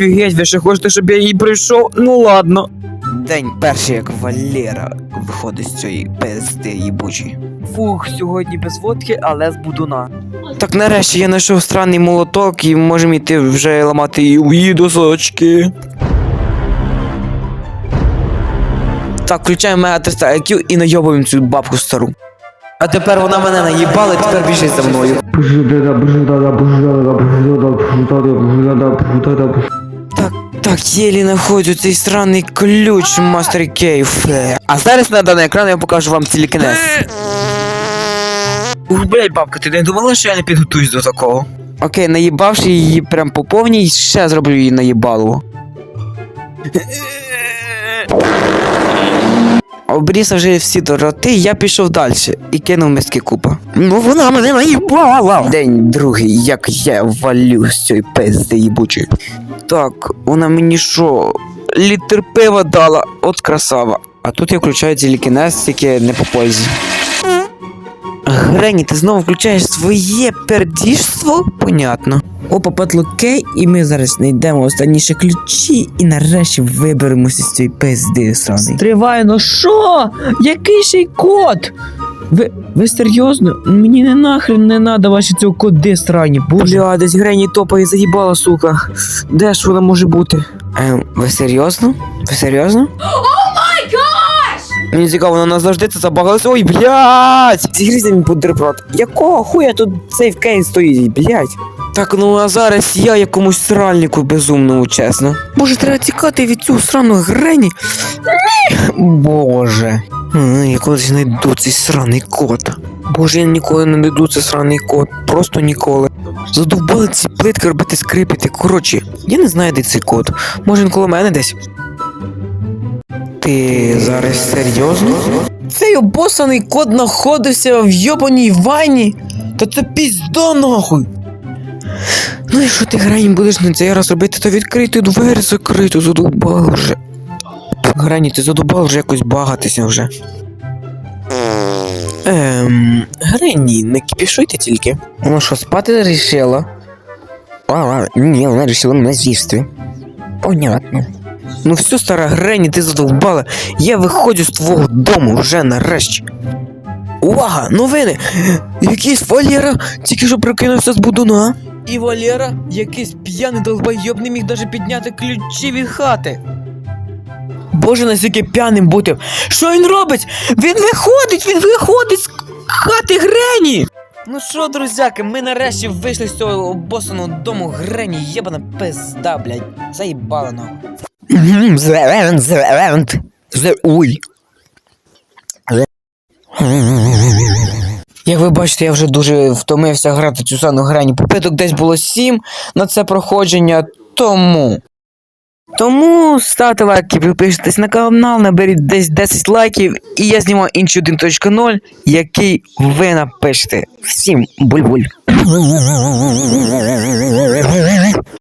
Офігеть, ви ще хочете, щоб я їй прийшов? Ну ладно. День перший, як Валера виходить з цієї пизди їбучі. Фух, сьогодні без водки, але з будуна. Так нарешті я знайшов странний молоток і можемо йти вже ламати її досочки. Так, включаємо мега 300 IQ і найобуємо цю бабку стару. А тепер вона мене наїбала, тепер біжить за мною. Так, так, єлі знаходжу цей странний ключ Мастер Кейф. А зараз на даний екран я покажу вам телекінез. Ух, блядь, бабка, ти не думала, що я не підготуюсь до такого? Окей, наїбавши її прям по повній, ще зроблю її наїбалово. Обрізав вже всі дороти, я пішов далі і кинув миски купа. Ну вона мене наїбала. День другий, як я валю з цієї пизди їбучої. Так, вона мені що, літр пива дала, от красава. А тут я включаю телекінез, тільки не по пользі. Грені, ти знову включаєш своє пердіжство? Понятно. Опа, падлокей, і ми зараз знайдемо останніші ключі і нарешті виберемося з цієї пизди сраний. Триває, ну що? Який ще й код? Ви, ви серйозно? Мені не нахрен не надо ваші цього коди срані, боже. Бля, десь Грені топа і заїбала, сука. Де ж вона може бути? Ем, ви серйозно? Ви серйозно? Мені цікаво, вона назавжди це забагалась. Ой, блядь! Зігрізь мені бутерброд. Якого хуя тут сейф кейс стоїть, блядь? Так, ну а зараз я якомусь сральнику безумному, чесно. Боже, треба тікати від цього сраного Грені. Боже. Я колись знайду цей сраний кот. Боже, я ніколи не знайду цей сраний кот. Просто ніколи. Задовбали ці плитки робити скрипіти. Коротше, я не знаю, де цей кот. Може він коло мене десь. Ти зараз серйозно? Цей обосаний кот знаходився в йобаній ванні. Та це пізда нахуй. Ну, якщо ти грані будеш на цей раз робити, то відкрий ти двері закриту, задовбав вже. Грані, ти задовбав вже якось багатися вже. Ем, Грені, не кипішуйте тільки. Ну що, спати рішила? А, ні, вона рішила мене з'їсти. Понятно. Ну все, стара Грені, ти задовбала. Я виходжу з твого дому вже нарешті. Увага! Новини! Якийсь Валера тільки що прокинувся з будуна. І Валера, якийсь п'яний долбойоб, не міг даже підняти ключі від хати. Боже, настільки п'яним бути. Що він робить? Він виходить, він виходить з хати Грені! Ну що, друзяки, ми нарешті вийшли з цього обосаного дому Грені, єбана пизда, блядь. Заїбала нахуй. Ой. Як ви бачите, я вже дуже втомився грати цю саму грані. Попиток десь було 7 на це проходження, тому. Тому ставте лайки, підпишитесь на канал, наберіть десь 10 лайків, і я знімаю інший 1.0, який ви напишете. Всім буль-буль.